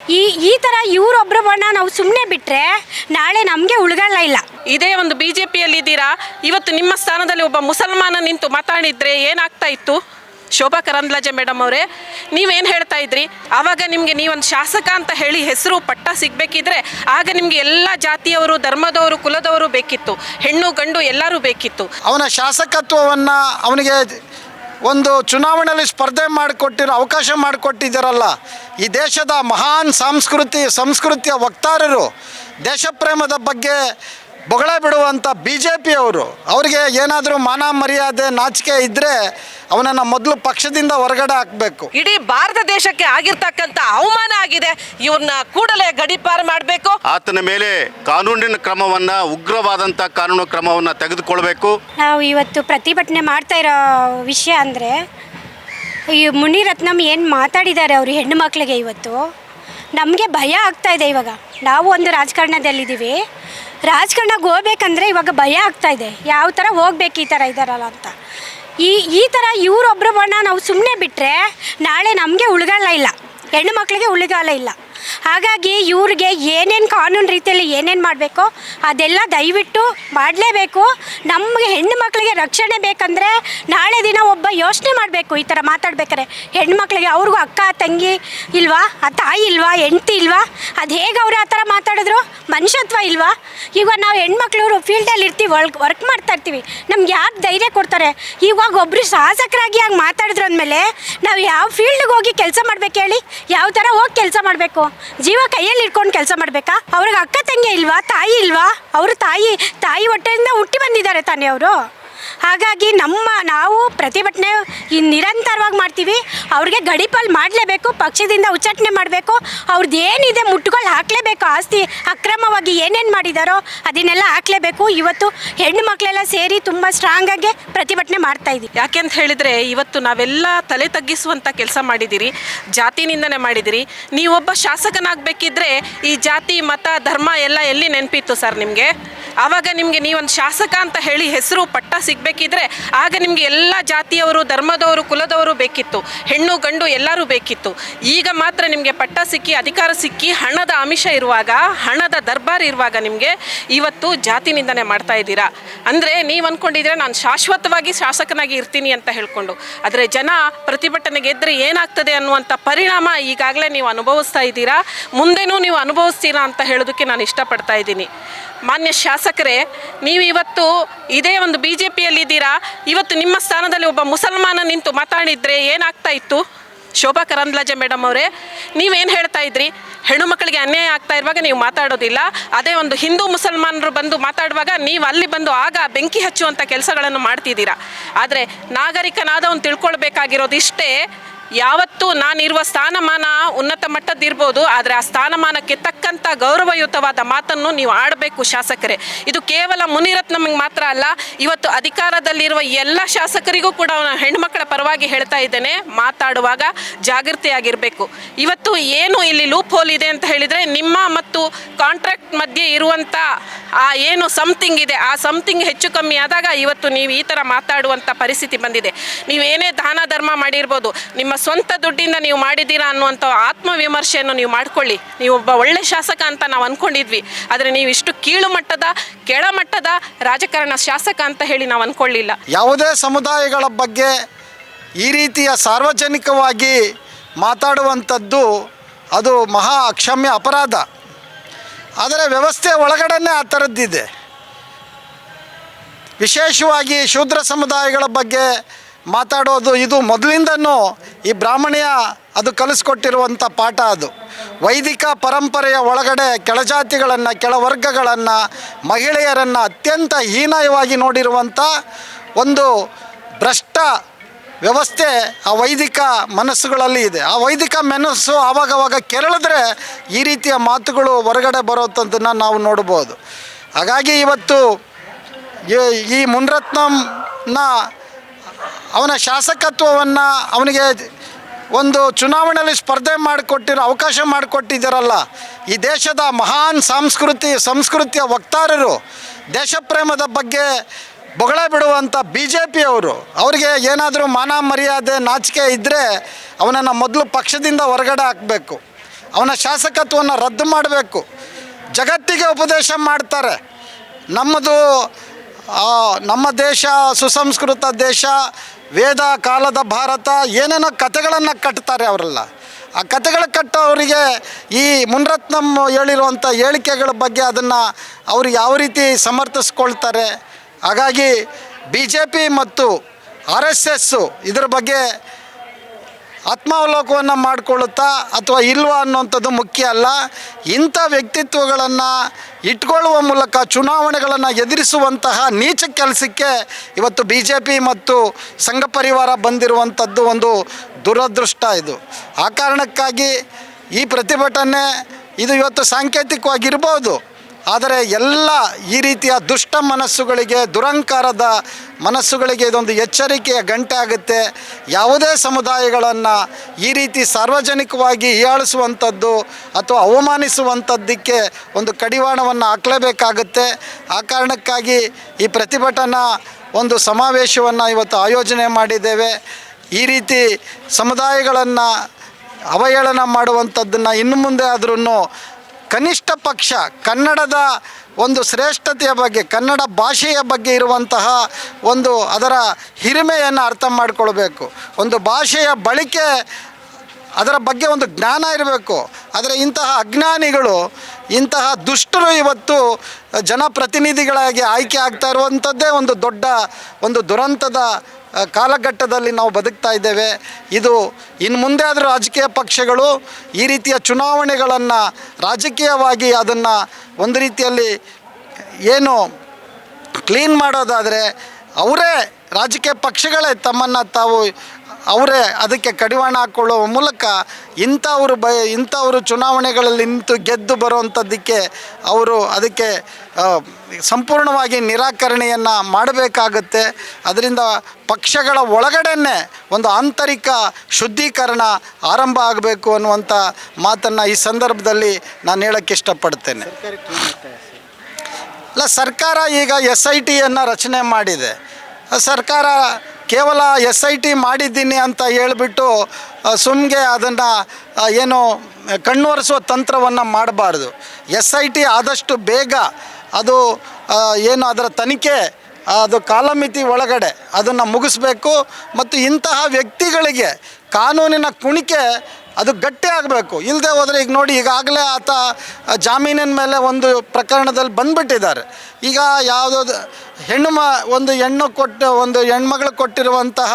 ಈ ಈ ಥರ ಬಣ್ಣ ನಾವು ಸುಮ್ಮನೆ ಬಿಟ್ಟರೆ ನಾಳೆ ನಮಗೆ ಉಳ್ಗಳ ಇಲ್ಲ. ಇದೇ ಒಂದು ಬಿ ಜೆ ಪಿಯಲ್ಲಿದ್ದೀರಾ ಇವತ್ತು ನಿಮ್ಮ ಸ್ಥಾನದಲ್ಲಿ ಒಬ್ಬ ಮುಸಲ್ಮಾನ ನಿಂತು ಮಾತಾಡಿದ್ರೆ ಏನಾಗ್ತಾ ಇತ್ತು? ಶೋಭಾ ಕರಂದ್ಲಾಜೆ ಮೇಡಮ್ ಅವರೇ ನೀವೇನು ಹೇಳ್ತಾ ಇದ್ರಿ? ಆವಾಗ ನಿಮಗೆ ನೀವೊಂದು ಶಾಸಕ ಅಂತ ಹೇಳಿ ಹೆಸರು ಪಟ್ಟ ಸಿಗಬೇಕಿದ್ರೆ ಆಗ ನಿಮಗೆ ಎಲ್ಲ ಜಾತಿಯವರು ಧರ್ಮದವರು ಕುಲದವರು ಬೇಕಿತ್ತು. ಹೆಣ್ಣು ಗಂಡು ಎಲ್ಲರೂ ಬೇಕಿತ್ತು. ಅವನ ಶಾಸಕತ್ವವನ್ನು ಅವನಿಗೆ ಒಂದು ಚುನಾವಣೆಯಲ್ಲಿ ಸ್ಪರ್ಧೆ ಮಾಡಿಕೊಟ್ಟಿರೋ ಅವಕಾಶ ಮಾಡಿಕೊಟ್ಟಿದ್ದಾರಲ್ಲ ಈ ದೇಶದ ಮಹಾನ್ ಸಂಸ್ಕೃತಿ ಸಂಸ್ಕೃತಿಯ ವಕ್ತಾರರು ದೇಶಪ್ರೇಮದ ಬಗ್ಗೆ ಬೊಗಳೆ ಬಿಡುವಂಥ ಬಿ ಜೆ ಪಿಯವರು ಅವರಿಗೆ ಏನಾದರೂ ಮಾನ ಮರ್ಯಾದೆ ನಾಚಿಕೆ ಇದ್ದರೆ ಅವನನ್ನು ಮೊದಲು ಪಕ್ಷದಿಂದ ಹೊರಗಡೆ ಹಾಕಬೇಕು. ಇಡೀ ಭಾರತ ದೇಶಕ್ಕೆ ಆಗಿರ್ತಕ್ಕಂಥ ಅವಮಾನ ಆಗಿದೆ. ಇವನ್ನ ಕೂಡಲೇ ಗಡಿಪಾರು ಮಾಡಬೇಕು. ಆತನ ಮೇಲೆ ಕಾನೂನಿನ ಕ್ರಮವನ್ನು ಉಗ್ರವಾದಂಥ ಕಾನೂನು ಕ್ರಮವನ್ನು ತೆಗೆದುಕೊಳ್ಬೇಕು. ನಾವು ಇವತ್ತು ಪ್ರತಿಭಟನೆ ಮಾಡ್ತಾ ಇರೋ ವಿಷಯ ಅಂದರೆ ಈ ಮುನಿರತ್ನಂ ಏನು ಮಾತಾಡಿದ್ದಾರೆ ಅವರು ಹೆಣ್ಣು ಮಕ್ಕಳಿಗೆ ಇವತ್ತು? ನಮಗೆ ಭಯ ಆಗ್ತಾ ಇದೆ ಇವಾಗ. ನಾವು ಒಂದು ರಾಜಕಾರಣದಲ್ಲಿದ್ದೀವಿ. ರಾಜಕಾರಣಕ್ಕೆ ಹೋಗ್ಬೇಕಂದ್ರೆ ಇವಾಗ ಭಯ ಆಗ್ತಾ ಇದೆ. ಯಾವ ಥರ ಹೋಗ್ಬೇಕು ಈ ಥರ ಇದ್ದಾರಲ್ಲ ಅಂತ. ಈ ಈ ಥರ ಬಣ್ಣ ನಾವು ಸುಮ್ಮನೆ ಬಿಟ್ಟರೆ ನಾಳೆ ನಮಗೆ ಉಳಿಗಾಲ ಇಲ್ಲ. ಹೆಣ್ಣು ಮಕ್ಕಳಿಗೆ ಉಳಿಗಾಲ ಇಲ್ಲ. ಹಾಗಾಗಿ ಇವ್ರಿಗೆ ಏನೇನು ಕಾನೂನು ರೀತಿಯಲ್ಲಿ ಏನೇನು ಮಾಡಬೇಕು, ಅದೆಲ್ಲ ದಯವಿಟ್ಟು ಮಾಡಲೇಬೇಕು. ನಮಗೆ ಹೆಣ್ಣು ಮಕ್ಕಳಿಗೆ ರಕ್ಷಣೆ ಬೇಕಂದರೆ ನಾಳೆ ದಿನ ಒಬ್ಬ ಯೋಚನೆ ಮಾಡಬೇಕು ಈ ಥರ ಮಾತಾಡ್ಬೇಕಾರೆ ಹೆಣ್ಣು ಮಕ್ಕಳಿಗೆ ಅವ್ರಿಗೂ ಅಕ್ಕ, ತಂಗಿ ಇಲ್ವಾ, ಆ ತಾಯಿ ಇಲ್ವಾ, ಹೆಂಡ್ತಿ ಇಲ್ವಾ, ಅದು ಹೇಗೆ ಅವ್ರು ಆ ಥರ ಮಾತಾಡಿದ್ರು? ಮನುಷ್ಯತ್ವ ಇಲ್ವಾ? ಈಗ ನಾವು ಹೆಣ್ಮಕ್ಳು ಫೀಲ್ಡಲ್ಲಿ ಇರ್ತೀವಿ ವರ್ಕ್ ವರ್ಕ್ ಮಾಡ್ತಾ ಇರ್ತೀವಿ. ನಮ್ಗೆ ಯಾಕೆ ಧೈರ್ಯ ಕೊಡ್ತಾರೆ? ಇವಾಗ ಒಬ್ಬರು ಶಾಸಕರಾಗಿ ಹಾಗೆ ಮಾತಾಡಿದ್ರು ಅಂದಮೇಲೆ ನಾವು ಯಾವ ಫೀಲ್ಡ್ಗೆ ಹೋಗಿ ಕೆಲಸ ಮಾಡ್ಬೇಕು ಹೇಳಿ? ಯಾವ ಥರ ಹೋಗಿ ಕೆಲಸ ಮಾಡಬೇಕು? ಜೀವ ಕೈಯಲ್ಲಿ ಇಟ್ಕೊಂಡು ಕೆಲಸ ಮಾಡಬೇಕಾ? ಅವ್ರಿಗೆ ಅಕ್ಕ ತಂಗಿ ಇಲ್ವಾ, ತಾಯಿ ಇಲ್ವಾ? ಅವರು ತಾಯಿ ತಾಯಿ ಹೊಟ್ಟೆಯಿಂದ ಹುಟ್ಟಿ ಬಂದಿದ್ದಾರೆ ತಾನೇ ಅವರು? ಹಾಗಾಗಿ ನಮ್ಮ ನಾವು ಪ್ರತಿಭಟನೆ ನಿರಂತರವಾಗಿ ಮಾಡ್ತೀವಿ. ಅವ್ರಿಗೆ ಗಡಿಪಾಲು ಮಾಡಲೇಬೇಕು, ಪಕ್ಷದಿಂದ ಉಚ್ಚಾಟನೆ ಮಾಡಬೇಕು. ಅವ್ರದ್ದು ಏನಿದೆ ಮುಟ್ಟುಗಳು ಹಾಕಲೇಬೇಕು, ಆಸ್ತಿ ಅಕ್ರಮವಾಗಿ ಏನೇನು ಮಾಡಿದಾರೋ ಅದನ್ನೆಲ್ಲ ಹಾಕಲೇಬೇಕು. ಇವತ್ತು ಹೆಣ್ಣು ಮಕ್ಕಳೆಲ್ಲ ಸೇರಿ ತುಂಬ ಸ್ಟ್ರಾಂಗಾಗಿ ಪ್ರತಿಭಟನೆ ಮಾಡ್ತಾ ಇದ್ದೀವಿ ಯಾಕೆಂತ ಹೇಳಿದರೆ ಇವತ್ತು ನಾವೆಲ್ಲ ತಲೆ ತಗ್ಗಿಸುವಂಥ ಕೆಲಸ ಮಾಡಿದ್ದೀರಿ ಮಾಡಿದಿರಿ. ಮಾಡಿದ್ದೀರಿ ನೀವೊಬ್ಬ ಶಾಸಕನಾಗಬೇಕಿದ್ರೆ ಈ ಜಾತಿ, ಮತ, ಧರ್ಮ ಎಲ್ಲ ಎಲ್ಲಿ ನೆನಪಿತ್ತು ಸರ್ ನಿಮಗೆ? ಆವಾಗ ನಿಮಗೆ ನೀವೊಂದು ಶಾಸಕ ಅಂತ ಹೇಳಿ ಹೆಸರು ಪಟ್ಟ ಸಿಗಬೇಕಿದ್ರೆ ಆಗ ನಿಮಗೆ ಎಲ್ಲ ಜಾತಿಯವರು, ಧರ್ಮದವರು, ಕುಲದವರು ಬೇಕಿತ್ತು. ಹೆಣ್ಣು, ಗಂಡು ಎಲ್ಲರೂ ಬೇಕಿತ್ತು. ಈಗ ಮಾತ್ರ ನಿಮಗೆ ಪಟ್ಟ ಸಿಕ್ಕಿ, ಅಧಿಕಾರ ಸಿಕ್ಕಿ, ಹಣದ ಆಮಿಷ ಇರುವಾಗ, ಹಣದ ದರ್ಬಾರ್ ಇರುವಾಗ ನಿಮಗೆ ಇವತ್ತು ಜಾತಿ ನಿಂದನೆ ಮಾಡ್ತಾ ಇದ್ದೀರಾ? ಅಂದರೆ ನೀವು ಅಂದ್ಕೊಂಡಿದ್ರೆ ನಾನು ಶಾಶ್ವತವಾಗಿ ಶಾಸಕನಾಗಿ ಇರ್ತೀನಿ ಅಂತ ಹೇಳ್ಕೊಂಡು. ಆದರೆ ಜನ ಪ್ರತಿಭಟನೆ ಗೆದ್ದರೆ ಏನಾಗ್ತದೆ ಅನ್ನುವಂಥ ಪರಿಣಾಮ ಈಗಾಗಲೇ ನೀವು ಅನುಭವಿಸ್ತಾ ಇದ್ದೀರಾ? ಮುಂದೆನೂ ನೀವು ಅನುಭವಿಸ್ತೀರಾ ಅಂತ ಹೇಳೋದಕ್ಕೆ ನಾನು ಇಷ್ಟಪಡ್ತಾ ಇದ್ದೀನಿ. ಮಾನ್ಯ ಶಾಸಕರೇ, ನೀವು ಇವತ್ತು ಇದೇ ಒಂದು ಬಿ ಜೆ ಪಿಯಲ್ಲಿದ್ದೀರಾ ಇವತ್ತು ನಿಮ್ಮ ಸ್ಥಾನದಲ್ಲಿ ಒಬ್ಬ ಮುಸಲ್ಮಾನ ನಿಂತು ಮಾತಾಡಿದ್ರೆ ಏನಾಗ್ತಾ ಇತ್ತು? ಶೋಭಾ ಕರಂದ್ಲಾಜೆ ಮೇಡಮ್ ಅವರೇ, ನೀವೇನು ಹೇಳ್ತಾ ಇದ್ರಿ? ಹೆಣ್ಣು ಮಕ್ಕಳಿಗೆ ಅನ್ಯಾಯ ಆಗ್ತಾ ಇರುವಾಗ ನೀವು ಮಾತಾಡೋದಿಲ್ಲ. ಅದೇ ಒಂದು ಹಿಂದೂ ಮುಸಲ್ಮಾನರು ಬಂದು ಮಾತಾಡುವಾಗ ನೀವು ಅಲ್ಲಿ ಬಂದು ಆಗ ಬೆಂಕಿ ಹಚ್ಚುವಂಥ ಕೆಲಸಗಳನ್ನು ಮಾಡ್ತಿದ್ದೀರಾ. ಆದರೆ ನಾಗರಿಕನಾದವನು ತಿಳ್ಕೊಳ್ಬೇಕಾಗಿರೋದು ಇಷ್ಟೇ ಯಾವತ್ತೂ ನಾನಿರುವ ಸ್ಥಾನಮಾನ ಉನ್ನತ ಮಟ್ಟದ್ದಿರ್ಬೋದು, ಆದರೆ ಆ ಸ್ಥಾನಮಾನಕ್ಕೆ ತಕ್ಕಂಥ ಗೌರವಯುತವಾದ ಮಾತನ್ನು ನೀವು ಆಡಬೇಕು ಶಾಸಕರೇ. ಇದು ಕೇವಲ ಮುನಿರತ್ನಮ್ಗೆ ಮಾತ್ರ ಅಲ್ಲ, ಇವತ್ತು ಅಧಿಕಾರದಲ್ಲಿರುವ ಎಲ್ಲ ಶಾಸಕರಿಗೂ ಕೂಡ ನಾನು ಹೆಣ್ಮಕ್ಕಳ ಪರವಾಗಿ ಹೇಳ್ತಾ ಇದ್ದೇನೆ, ಮಾತಾಡುವಾಗ ಜಾಗೃತಿಯಾಗಿರಬೇಕು. ಇವತ್ತು ಏನು ಇಲ್ಲಿ ಲೂಪ್ ಹೋಲ್ ಇದೆ ಅಂತ ಹೇಳಿದರೆ, ನಿಮ್ಮ ಮತ್ತು ಕಾಂಟ್ರಾಕ್ಟ್ ಮಧ್ಯೆ ಇರುವಂಥ ಆ ಏನು ಸಮಥಿಂಗ್ ಇದೆ, ಆ ಸಮಥಿಂಗ್ ಹೆಚ್ಚು ಕಮ್ಮಿ ಆದಾಗ ಇವತ್ತು ನೀವು ಈ ಥರ ಮಾತಾಡುವಂಥ ಪರಿಸ್ಥಿತಿ ಬಂದಿದೆ. ನೀವೇನೇ ದಾನ ಧರ್ಮ ಮಾಡಿರ್ಬೋದು, ನಿಮ್ಮ ಸ್ವಂತ ದುಡ್ಡಿಂದ ನೀವು ಮಾಡಿದ್ದೀರಾ ಅನ್ನುವಂಥ ಆತ್ಮವಿಮರ್ಶೆಯನ್ನು ನೀವು ಮಾಡಿಕೊಳ್ಳಿ. ನೀವು ಒಬ್ಬ ಒಳ್ಳೆ ಶಾಸಕ ಅಂತ ನಾವು ಅಂದ್ಕೊಂಡಿದ್ವಿ ಆದರೆ ನೀವು ಇಷ್ಟು ಕೀಳು ಮಟ್ಟದ ಕೆಳಮಟ್ಟದ ರಾಜಕಾರಣ ಶಾಸಕ ಅಂತ ಹೇಳಿ ನಾವು ಅಂದ್ಕೊಳ್ಳಿಲ್ಲ ಯಾವುದೇ ಸಮುದಾಯಗಳ ಬಗ್ಗೆ ಈ ರೀತಿಯ ಸಾರ್ವಜನಿಕವಾಗಿ ಮಾತಾಡುವಂಥದ್ದು ಅದು ಮಹಾ ಅಕ್ಷಮ್ಯ ಅಪರಾಧ. ಆದರೆ ವ್ಯವಸ್ಥೆ ಒಳಗಡೆನೇ ಆ ಥರದ್ದಿದೆ. ವಿಶೇಷವಾಗಿ ಶೂದ್ರ ಸಮುದಾಯಗಳ ಬಗ್ಗೆ ಮಾತಾಡೋದು ಇದು ಮೊದಲಿಂದನೂ ಈ ಬ್ರಾಹ್ಮಣಿಯ ಅದು ಕಲಿಸ್ಕೊಟ್ಟಿರುವಂಥ ಪಾಠ ಅದು. ವೈದಿಕ ಪರಂಪರೆಯ ಒಳಗಡೆ ಕೆಳಜಾತಿಗಳನ್ನು, ಕೆಳವರ್ಗಗಳನ್ನು, ಮಹಿಳೆಯರನ್ನು ಅತ್ಯಂತ ಹೀನಾಯವಾಗಿ ನೋಡಿರುವಂಥ ಒಂದು ಭ್ರಷ್ಟ ವ್ಯವಸ್ಥೆ ಆ ವೈದಿಕ ಮನಸ್ಸುಗಳಲ್ಲಿ ಇದೆ. ಆ ವೈದಿಕ ಮನಸ್ಸು ಆವಾಗವಾಗ ಕೆರಳಿದ್ರೆ ಈ ರೀತಿಯ ಮಾತುಗಳು ಹೊರಗಡೆ ಬರೋಂಥದ್ದನ್ನು ನಾವು ನೋಡ್ಬೋದು. ಹಾಗಾಗಿ ಇವತ್ತು ಈ ಮುನ್ರತ್ನಂನ ಅವನ ಶಾಸಕತ್ವವನ್ನು ಅವನಿಗೆ ಒಂದು ಚುನಾವಣೆಯಲ್ಲಿ ಸ್ಪರ್ಧೆ ಮಾಡಿಕೊಟ್ಟಿರೋ ಅವಕಾಶ ಮಾಡಿಕೊಟ್ಟಿದ್ದೀರಲ್ಲ, ಈ ದೇಶದ ಮಹಾನ್ ಸಂಸ್ಕೃತಿ, ಸಂಸ್ಕೃತಿಯ ವಕ್ತಾರರು ದೇಶಪ್ರೇಮದ ಬಗ್ಗೆ ಬೊಗಳೆ ಬಿಡುವಂಥ ಬಿ ಜೆ ಪಿಯವರು ಅವರಿಗೆ ಏನಾದರೂ ಮಾನ ಮರ್ಯಾದೆ ನಾಚಿಕೆ ಇದ್ದರೆ ಅವನನ್ನು ಮೊದಲು ಪಕ್ಷದಿಂದ ಹೊರಗಡೆ ಹಾಕಬೇಕು. ಅವನ ಶಾಸಕತ್ವವನ್ನು ರದ್ದು ಮಾಡಬೇಕು. ಜಗತ್ತಿಗೆ ಉಪದೇಶ ಮಾಡ್ತಾರೆ. ನಮ್ಮದು ನಮ್ಮ ದೇಶ, ಸುಸಂಸ್ಕೃತ ದೇಶ, ವೇದ ಕಾಲದ ಭಾರತ, ಏನೇನೋ ಕಥೆಗಳನ್ನು ಕಟ್ತಾರೆ ಅವರೆಲ್ಲ. ಆ ಕಥೆಗಳು ಕಟ್ಟೋರಿಗೆ ಈ ಮುನ್ರತ್ನಂ ಹೇಳಿರುವಂಥ ಹೇಳಿಕೆಗಳ ಬಗ್ಗೆ ಅದನ್ನು ಅವರು ಯಾವ ರೀತಿ ಸಮರ್ಥಿಸ್ಕೊಳ್ತಾರೆ. ಹಾಗಾಗಿ ಬಿ ಜೆ ಪಿ ಮತ್ತು ಆರ್ ಎಸ್ ಎಸ್ಸು ಇದರ ಬಗ್ಗೆ ಆತ್ಮಾವಲೋಕವನ್ನು ಮಾಡಿಕೊಳ್ಳುತ್ತಾ ಅಥವಾ ಇಲ್ವಾ ಅನ್ನುವಂಥದ್ದು ಮುಖ್ಯ ಅಲ್ಲ. ಇಂಥ ವ್ಯಕ್ತಿತ್ವಗಳನ್ನು ಇಟ್ಕೊಳ್ಳುವ ಮೂಲಕ ಚುನಾವಣೆಗಳನ್ನು ಎದುರಿಸುವಂತಹ ನೀಚ ಕೆಲಸಕ್ಕೆ ಇವತ್ತು ಬಿ ಜೆ ಪಿ ಮತ್ತು ಸಂಘ ಪರಿವಾರ ಬಂದಿರುವಂಥದ್ದು ಒಂದು ದುರದೃಷ್ಟ ಇದು. ಆ ಕಾರಣಕ್ಕಾಗಿ ಈ ಪ್ರತಿಭಟನೆ ಇದು ಇವತ್ತು ಸಾಂಕೇತಿಕವಾಗಿರ್ಬೋದು. ಆದರೆ ಎಲ್ಲ ಈ ರೀತಿಯ ದುಷ್ಟ ಮನಸ್ಸುಗಳಿಗೆ, ದುರಂಕಾರದ ಮನಸ್ಸುಗಳಿಗೆ ಇದೊಂದು ಎಚ್ಚರಿಕೆಯ ಗಂಟೆ ಆಗುತ್ತೆ. ಯಾವುದೇ ಸಮುದಾಯಗಳನ್ನು ಈ ರೀತಿ ಸಾರ್ವಜನಿಕವಾಗಿ ಹೀಯಾಳಿಸುವಂಥದ್ದು ಅಥವಾ ಅವಮಾನಿಸುವಂಥದ್ದಕ್ಕೆ ಒಂದು ಕಡಿವಾಣವನ್ನು ಹಾಕಲೇಬೇಕಾಗುತ್ತೆ. ಆ ಕಾರಣಕ್ಕಾಗಿ ಈ ಪ್ರತಿಭಟನಾ ಒಂದು ಸಮಾವೇಶವನ್ನು ಇವತ್ತು ಆಯೋಜನೆ ಮಾಡಿದ್ದೇವೆ. ಈ ರೀತಿ ಸಮುದಾಯಗಳನ್ನು ಅವಹೇಳನ ಮಾಡುವಂಥದ್ದನ್ನು ಇನ್ನು ಮುಂದೆ ಆದ್ರೂ ಕನಿಷ್ಠ ಪಕ್ಷ, ಕನ್ನಡದ ಒಂದು ಶ್ರೇಷ್ಠತೆಯ ಬಗ್ಗೆ, ಕನ್ನಡ ಭಾಷೆಯ ಬಗ್ಗೆ ಇರುವಂತಹ ಒಂದು ಅದರ ಹಿರಿಮೆಯನ್ನು ಅರ್ಥ ಮಾಡಿಕೊಳ್ಬೇಕು. ಒಂದು ಭಾಷೆಯ ಬಳಕೆ ಅದರ ಬಗ್ಗೆ ಒಂದು ಜ್ಞಾನ ಇರಬೇಕು. ಆದರೆ ಇಂತಹ ಅಜ್ಞಾನಿಗಳು, ಇಂತಹ ದುಷ್ಟರು ಇವತ್ತು ಜನಪ್ರತಿನಿಧಿಗಳಾಗಿ ಆಯ್ಕೆ ಆಗ್ತಾ ಇರುವಂಥದ್ದೇ ಒಂದು ದೊಡ್ಡ ಒಂದು ದುರಂತದ ಕಾಲಘಟ್ಟದಲ್ಲಿ ನಾವು ಬದುಕ್ತಾ ಇದ್ದೇವೆ. ಇದು ಇನ್ನು ಮುಂದೆ ಆದರೂ ರಾಜಕೀಯ ಪಕ್ಷಗಳು ಈ ರೀತಿಯ ಚುನಾವಣೆಗಳನ್ನು ರಾಜಕೀಯವಾಗಿ ಅದನ್ನು ಒಂದು ರೀತಿಯಲ್ಲಿ ಏನು ಕ್ಲೀನ್ ಮಾಡೋದಾದರೆ ಅವರೇ ರಾಜಕೀಯ ಪಕ್ಷಗಳೇ ತಮ್ಮನ್ನು ತಾವು ಅವರೇ ಅದಕ್ಕೆ ಕಡಿವಾಣ ಹಾಕ್ಕೊಳ್ಳುವ ಮೂಲಕ ಇಂಥವರು ಬಯ ಇಂಥವರು ಚುನಾವಣೆಗಳಲ್ಲಿ ನಿಂತು ಗೆದ್ದು ಬರುವಂಥದ್ದಕ್ಕೆ ಅವರು ಅದಕ್ಕೆ ಸಂಪೂರ್ಣವಾಗಿ ನಿರಾಕರಣೆಯನ್ನು ಮಾಡಬೇಕಾಗುತ್ತೆ. ಅದರಿಂದ ಪಕ್ಷಗಳ ಒಳಗಡೆನೆ ಒಂದು ಆಂತರಿಕ ಶುದ್ಧೀಕರಣ ಆರಂಭ ಆಗಬೇಕು ಅನ್ನುವಂಥ ಮಾತನ್ನು ಈ ಸಂದರ್ಭದಲ್ಲಿ ನಾನು ಹೇಳೋಕ್ಕೆ ಇಷ್ಟಪಡ್ತೇನೆ. ಅಲ್ಲ ಸರ್ಕಾರ ಈಗ ಎಸ್ ಐ ಟಿಯನ್ನು ರಚನೆ ಮಾಡಿದೆ. ಸರ್ಕಾರ ಕೇವಲ ಎಸ್ ಐ ಟಿ ಮಾಡಿದ್ದೀನಿ ಅಂತ ಹೇಳಿಬಿಟ್ಟು ಸುಮ್ಗೆ ಅದನ್ನು ಏನು ಕಣ್ಣೊರೆಸುವ ತಂತ್ರವನ್ನು ಮಾಡಬಾರ್ದು. ಎಸ್ ಐ ಟಿ ಆದಷ್ಟು ಬೇಗ ಅದು ಏನು ಅದರ ತನಿಖೆ ಅದು ಕಾಲಮಿತಿ ಒಳಗಡೆ ಅದನ್ನು ಮುಗಿಸ್ಬೇಕು. ಮತ್ತು ಇಂತಹ ವ್ಯಕ್ತಿಗಳಿಗೆ ಕಾನೂನಿನ ಕುಣಿಕೆ ಅದು ಗಟ್ಟಿ ಆಗಬೇಕು. ಇಲ್ಲದೆ ಹೋದರೆ ಈಗ ನೋಡಿ, ಈಗಾಗಲೇ ಆತ ಜಾಮೀನಿನ ಮೇಲೆ ಒಂದು ಪ್ರಕರಣದಲ್ಲಿ ಬಂದ್ಬಿಟ್ಟಿದ್ದಾರೆ. ಈಗ ಯಾವುದಾದ್ರು ಹೆಣ್ಣು ಮ, ಒಂದು ಹೆಣ್ಣು ಕೊಟ್ಟು, ಒಂದು ಹೆಣ್ಮಗಳು ಕೊಟ್ಟಿರುವಂತಹ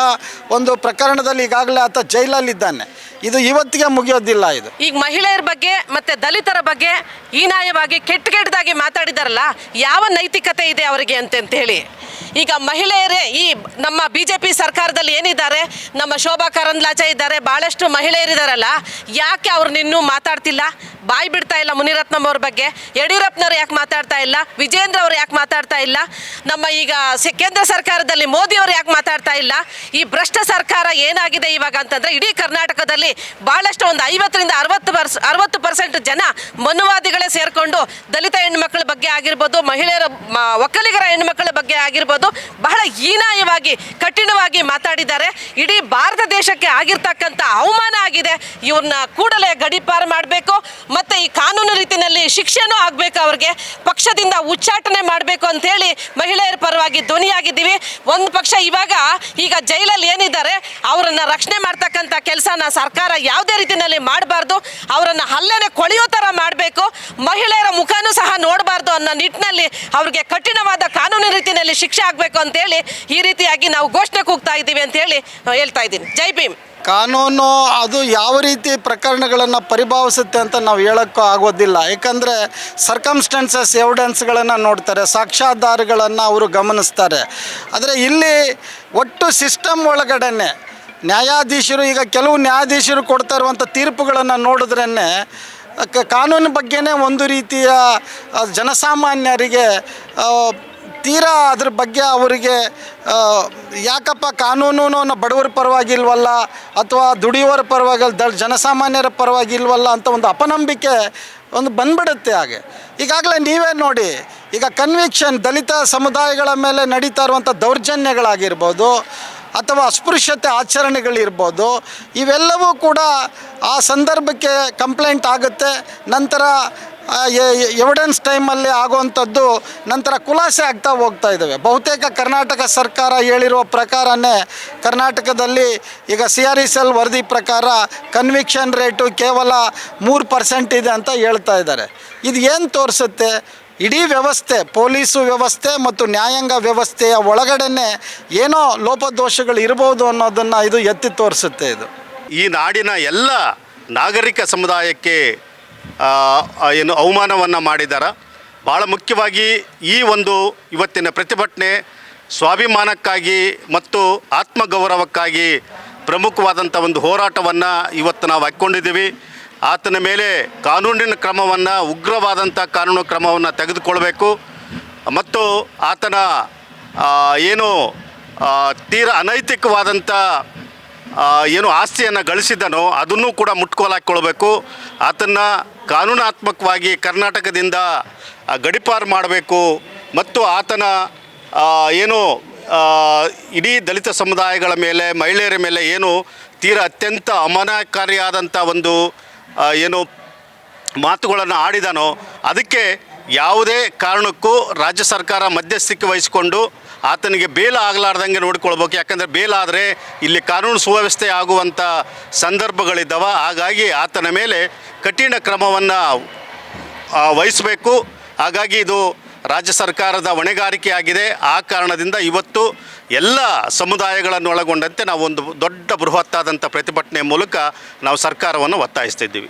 ಒಂದು ಪ್ರಕರಣದಲ್ಲಿ ಈಗಾಗಲೇ ಆತ ಜೈಲಲ್ಲಿದ್ದಾನೆ. ಇದು ಇವತ್ತಿಗೆ ಮುಗಿಯೋದಿಲ್ಲ ಇದು. ಈಗ ಮಹಿಳೆಯರ ಬಗ್ಗೆ ಮತ್ತೆ ದಲಿತರ ಬಗ್ಗೆ ಹೀನಾಯವಾಗಿ ಕೆಟ್ಟ ಕೆಟ್ಟದಾಗಿ ಮಾತಾಡಿದಾರಲ್ಲ, ಯಾವ ನೈತಿಕತೆ ಇದೆ ಅವರಿಗೆ ಅಂತ ಅಂತ ಹೇಳಿ. ಈಗ ಮಹಿಳೆಯರೇ, ಈ ನಮ್ಮ ಬಿ ಜೆ ಪಿ ಸರ್ಕಾರದಲ್ಲಿ ಏನಿದ್ದಾರೆ, ನಮ್ಮ ಶೋಭಾ ಕರಂದ್ಲಾಚೆ ಇದ್ದಾರೆ ಭಾಳಷ್ಟು ಮಹಿಳೆಯರಿದ್ದಾರಲ್ಲ ಯಾಕೆ ಅವ್ರು ಇನ್ನೂ ಮಾತಾಡ್ತಿಲ್ಲ? ಬಾಯಿ ಬಿಡ್ತಾ ಇಲ್ಲ ಮುನಿರತ್ನಂ ಅವ್ರ ಬಗ್ಗೆ. ಯಡಿಯೂರಪ್ಪನವ್ರು ಯಾಕೆ ಮಾತಾಡ್ತಾ ಇಲ್ಲ? ವಿಜೇಂದ್ರ ಅವ್ರು ಯಾಕೆ ಮಾತಾಡ್ತಾ ಇಲ್ಲ? ನಮ್ಮ ಈಗ ಕೇಂದ್ರ ಸರ್ಕಾರದಲ್ಲಿ ಮೋದಿ ಅವರು ಯಾಕೆ ಮಾತಾಡ್ತಾ ಇಲ್ಲ? ಈ ಭ್ರಷ್ಟ ಸರ್ಕಾರ ಏನಾಗಿದೆ ಇವಾಗ ಅಂತಂದ್ರೆ, ಇಡೀ ಕರ್ನಾಟಕದಲ್ಲಿ ಬಹಳಷ್ಟು ಒಂದು ಐವತ್ತರಿಂದ ಅರವತ್ತು ಪರ್ಸ್, ಅರವತ್ತು ಪರ್ಸೆಂಟ್ ಜನ ಮನುವಾದಿಗಳೇ ಸೇರಿಕೊಂಡು ದಲಿತ ಹೆಣ್ಮಕ್ಳ ಬಗ್ಗೆ ಆಗಿರ್ಬೋದು, ಮಹಿಳೆಯರ ಒಕ್ಕಲಿಗರ ಹೆಣ್ಮಕ್ಳ ಬಗ್ಗೆ ಆಗಿರ್ಬೋದು ಬಹಳ ಹೀನಾಯವಾಗಿ, ಕಠಿಣವಾಗಿ ಮಾತಾಡಿದ್ದಾರೆ. ಇಡೀ ಭಾರತ ದೇಶಕ್ಕೆ ಆಗಿರ್ತಕ್ಕಂಥ ಅವಮಾನ ಆಗಿದೆ. ಇವ್ರನ್ನ ಕೂಡಲೇ ಗಡಿಪಾರು ಮಾಡಬೇಕು. ಮತ್ತೆ ಈ ಕಾನೂನು ರೀತಿಯಲ್ಲಿ ಶಿಕ್ಷೆನೂ ಆಗಬೇಕು ಅವ್ರಿಗೆ. ಪಕ್ಷದಿಂದ ಉಚ್ಚಾಟನೆ ಮಾಡಬೇಕು ಅಂತ ಹೇಳಿ ಮಹಿಳೆಯರ ಪರವಾಗಿ ಧ್ವನಿಯಾಗಿದ್ದೀವಿ. ಒಂದು ಪಕ್ಷ ಇವಾಗ ಈಗ ಜೈಲಲ್ಲಿ ಏನಿದ್ದಾರೆ, ಅವರನ್ನ ರಕ್ಷಣೆ ಮಾಡ್ತಕ್ಕಂಥ ಕೆಲಸನ ಸರ್ಕಾರ ಯಾವುದೇ ರೀತಿಯಲ್ಲಿ ಮಾಡಬಾರ್ದು. ಅವರನ್ನ ಹಲ್ಲೆನೆ ಕೊಳೆಯೋ ಥರ ಮಾಡಬೇಕು. ಮಹಿಳೆಯರ ಮುಖನೂ ಸಹ ನೋಡಬಾರ್ದು ಅನ್ನೋ ನಿಟ್ಟಿನಲ್ಲಿ ಅವ್ರಿಗೆ ಕಠಿಣವಾದ ಕಾನೂನು ರೀತಿಯಲ್ಲಿ ಶಿಕ್ಷೆ ಆಗಬೇಕು ಅಂತೇಳಿ ಈ ರೀತಿಯಾಗಿ ನಾವು ಘೋಷಣೆ ಕೂಗ್ತಾ ಇದ್ದೀವಿ ಅಂತ ಹೇಳಿ ಹೇಳ್ತಾ ಇದ್ದೀನಿ. ಜೈ ಭೀಮ್. ಕಾನೂನು ಅದು ಯಾವ ರೀತಿ ಪ್ರಕರಣಗಳನ್ನು ಪರಿಭಾವಿಸುತ್ತೆ ಅಂತ ನಾವು ಹೇಳೋಕ್ಕೂ ಆಗೋದಿಲ್ಲ. ಯಾಕಂದರೆ ಸರ್ಕಮ್ಸ್ಟೆನ್ಸಸ್ ಎವಿಡೆನ್ಸ್ಗಳನ್ನು ನೋಡ್ತಾರೆ, ಸಾಕ್ಷ್ಯಾಧಾರಗಳನ್ನು ಅವರು ಗಮನಿಸ್ತಾರೆ. ಆದರೆ ಇಲ್ಲಿ ಒಟ್ಟು ಸಿಸ್ಟಮ್ ಒಳಗಡೆನೆ ನ್ಯಾಯಾಧೀಶರು, ಈಗ ಕೆಲವು ನ್ಯಾಯಾಧೀಶರು ಕೊಡ್ತಾ ಇರುವಂಥ ತೀರ್ಪುಗಳನ್ನು ನೋಡಿದ್ರೇ ಕಾನೂನು ಬಗ್ಗೆನೇ ಒಂದು ರೀತಿಯ ಜನಸಾಮಾನ್ಯರಿಗೆ ತೀರಾ ಅದ್ರ ಬಗ್ಗೆ ಅವರಿಗೆ ಯಾಕಪ್ಪ ಕಾನೂನು ಬಡವರ ಪರವಾಗಿಲ್ವಲ್ಲ ಅಥವಾ ದುಡಿಯೋರ ಪರವಾಗಿ ದ ಜನಸಾಮಾನ್ಯರ ಪರವಾಗಿಲ್ವಲ್ಲ ಅಂತ ಒಂದು ಅಪನಂಬಿಕೆ ಒಂದು ಬಂದ್ಬಿಡುತ್ತೆ ಹಾಗೆ. ಈಗಾಗಲೇ ನೀವೇ ನೋಡಿ, ಈಗ ಕನ್ವಿಕ್ಷನ್ ದಲಿತ ಸಮುದಾಯಗಳ ಮೇಲೆ ನಡೀತಾ ಇರುವಂಥ ದೌರ್ಜನ್ಯಗಳಾಗಿರ್ಬೋದು ಅಥವಾ ಅಸ್ಪೃಶ್ಯತೆ ಆಚರಣೆಗಳಿರ್ಬೋದು, ಇವೆಲ್ಲವೂ ಕೂಡ ಆ ಸಂದರ್ಭಕ್ಕೆ ಕಂಪ್ಲೇಂಟ್ ಆಗುತ್ತೆ. ನಂತರ ಎವಿಡೆನ್ಸ್ ಟೈಮಲ್ಲಿ ಆಗುವಂಥದ್ದು ನಂತರ ಖುಲಾಸೆ ಆಗ್ತಾ ಹೋಗ್ತಾ ಇದ್ದಾವೆ ಬಹುತೇಕ ಕರ್ನಾಟಕ ಸರ್ಕಾರ ಹೇಳಿರುವ ಪ್ರಕಾರನೇ ಕರ್ನಾಟಕದಲ್ಲಿ ಈಗ ಸಿ ಆರ್ ಎಸ್ ಎಲ್ ವರದಿ ಪ್ರಕಾರ ಕನ್ವಿಕ್ಷನ್ ರೇಟು ಕೇವಲ ಮೂರು ಪರ್ಸೆಂಟ್ ಇದೆ ಅಂತ ಹೇಳ್ತಾ ಇದ್ದಾರೆ ಇದು ಏನು ತೋರಿಸುತ್ತೆ? ಇಡೀ ವ್ಯವಸ್ಥೆ, ಪೊಲೀಸು ವ್ಯವಸ್ಥೆ ಮತ್ತು ನ್ಯಾಯಾಂಗ ವ್ಯವಸ್ಥೆಯ ಒಳಗಡೆನೆ ಏನೋ ಲೋಪದೋಷಗಳು ಇರಬಹುದು ಅನ್ನೋದನ್ನು ಇದು ಎತ್ತಿ ತೋರಿಸುತ್ತೆ ಇದು. ಈ ನಾಡಿನ ಎಲ್ಲ ನಾಗರಿಕ ಸಮುದಾಯಕ್ಕೆ ಏನು ಅವಮಾನವನ್ನು ಮಾಡಿದ್ದಾರೆ ಭಾಳ ಮುಖ್ಯವಾಗಿ ಈ ಒಂದು ಇವತ್ತಿನ ಪ್ರತಿಭಟನೆ ಸ್ವಾಭಿಮಾನಕ್ಕಾಗಿ ಮತ್ತು ಆತ್ಮಗೌರವಕ್ಕಾಗಿ ಪ್ರಮುಖವಾದಂಥ ಒಂದು ಹೋರಾಟವನ್ನು ಇವತ್ತು ನಾವು ಹಾಕ್ಕೊಂಡಿದ್ದೀವಿ. ಆತನ ಮೇಲೆ ಕಾನೂನಿನ ಕ್ರಮವನ್ನು ಉಗ್ರವಾದಂಥ ಕಾನೂನು ಕ್ರಮವನ್ನು ತೆಗೆದುಕೊಳ್ಬೇಕು. ಮತ್ತು ಆತನ ಏನು ತೀರ ಅನೈತಿಕವಾದಂಥ ಏನು ಆಸ್ತಿಯನ್ನು ಗಳಿಸಿದನೋ ಅದನ್ನು ಕೂಡ ಮುಟ್ಕೋಲಾಕೊಳ್ಬೇಕು ಆತನ್ನು ಕಾನೂನಾತ್ಮಕವಾಗಿ ಕರ್ನಾಟಕದಿಂದ ಗಡಿಪಾರು ಮಾಡಬೇಕು. ಮತ್ತು ಆತನ ಏನು ಇಡೀ ದಲಿತ ಸಮುದಾಯಗಳ ಮೇಲೆ, ಮಹಿಳೆಯರ ಮೇಲೆ ಏನು ತೀರ ಅತ್ಯಂತ ಅಮಾನಕಾರಿಯಾದಂಥ ಒಂದು ಏನು ಮಾತುಗಳನ್ನು ಆಡಿದನೋ ಅದಕ್ಕೆ ಯಾವುದೇ ಕಾರಣಕ್ಕೂ ರಾಜ್ಯ ಸರ್ಕಾರ ಮಧ್ಯಸ್ಥಿಕೆ ವಹಿಸಿಕೊಂಡು ಆತನಿಗೆ ಬೇಲ ಆಗಲಾರ್ದಂಗೆ ನೋಡಿಕೊಳ್ಬೇಕು. ಯಾಕಂದರೆ ಬೇಲ ಆದರೆ ಇಲ್ಲಿ ಕಾನೂನು ಸುವ್ಯವಸ್ಥೆ ಆಗುವಂಥ ಸಂದರ್ಭಗಳಿದ್ದಾವೆ. ಹಾಗಾಗಿ ಆತನ ಮೇಲೆ ಕಠಿಣ ಕ್ರಮವನ್ನು ವಹಿಸಬೇಕು. ಹಾಗಾಗಿ ಇದು ರಾಜ್ಯ ಸರ್ಕಾರದ ಹೊಣೆಗಾರಿಕೆಯಾಗಿದೆ. ಆ ಕಾರಣದಿಂದ ಇವತ್ತು ಎಲ್ಲ ಸಮುದಾಯಗಳನ್ನು ಒಳಗೊಂಡಂತೆ ನಾವು ಒಂದು ದೊಡ್ಡ ಬೃಹತ್ತಾದಂಥ ಪ್ರತಿಭಟನೆ ಮೂಲಕ ನಾವು ಸರ್ಕಾರವನ್ನು ಒತ್ತಾಯಿಸ್ತಿದ್ದೀವಿ